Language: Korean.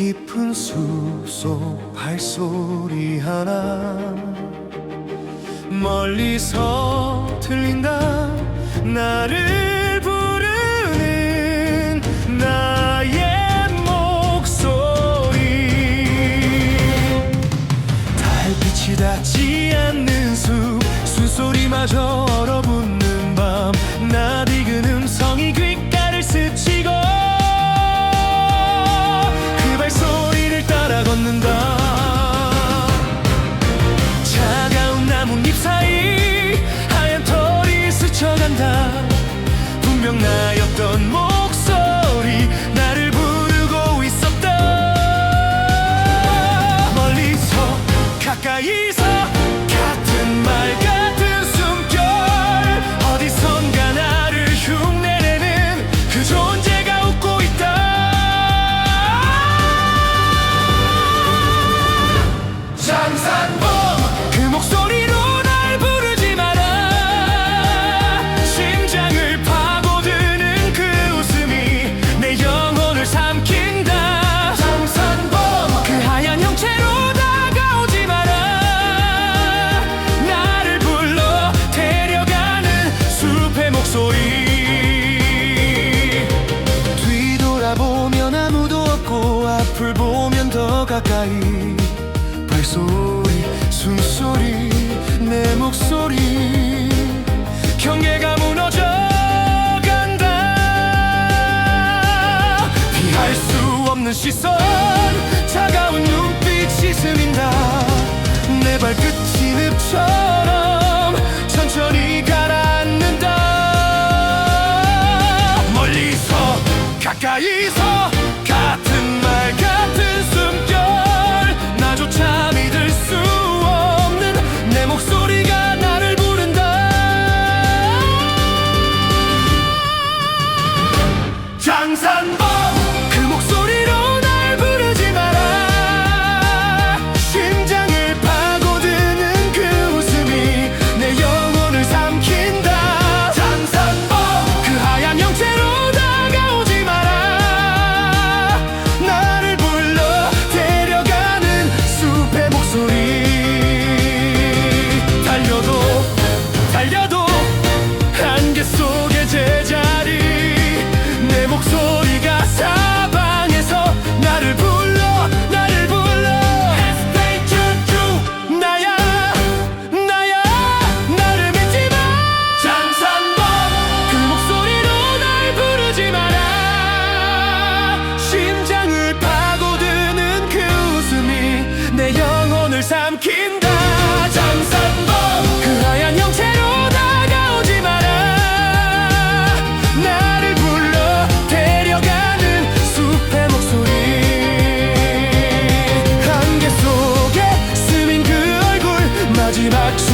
깊은 숲속 발소리 하나. 멀리서 들린다. 나를 부르는 나의 목소리. 달빛이 닿지 않는 숲 숨소리마저 얼어버 분명 나였 가까이 발소리 숨소리 내 목소리. 경계가 무너져 간다. 피할 수 없는 시선 차가운 눈빛이 스민다. 내 발끝이 늪처럼 しなく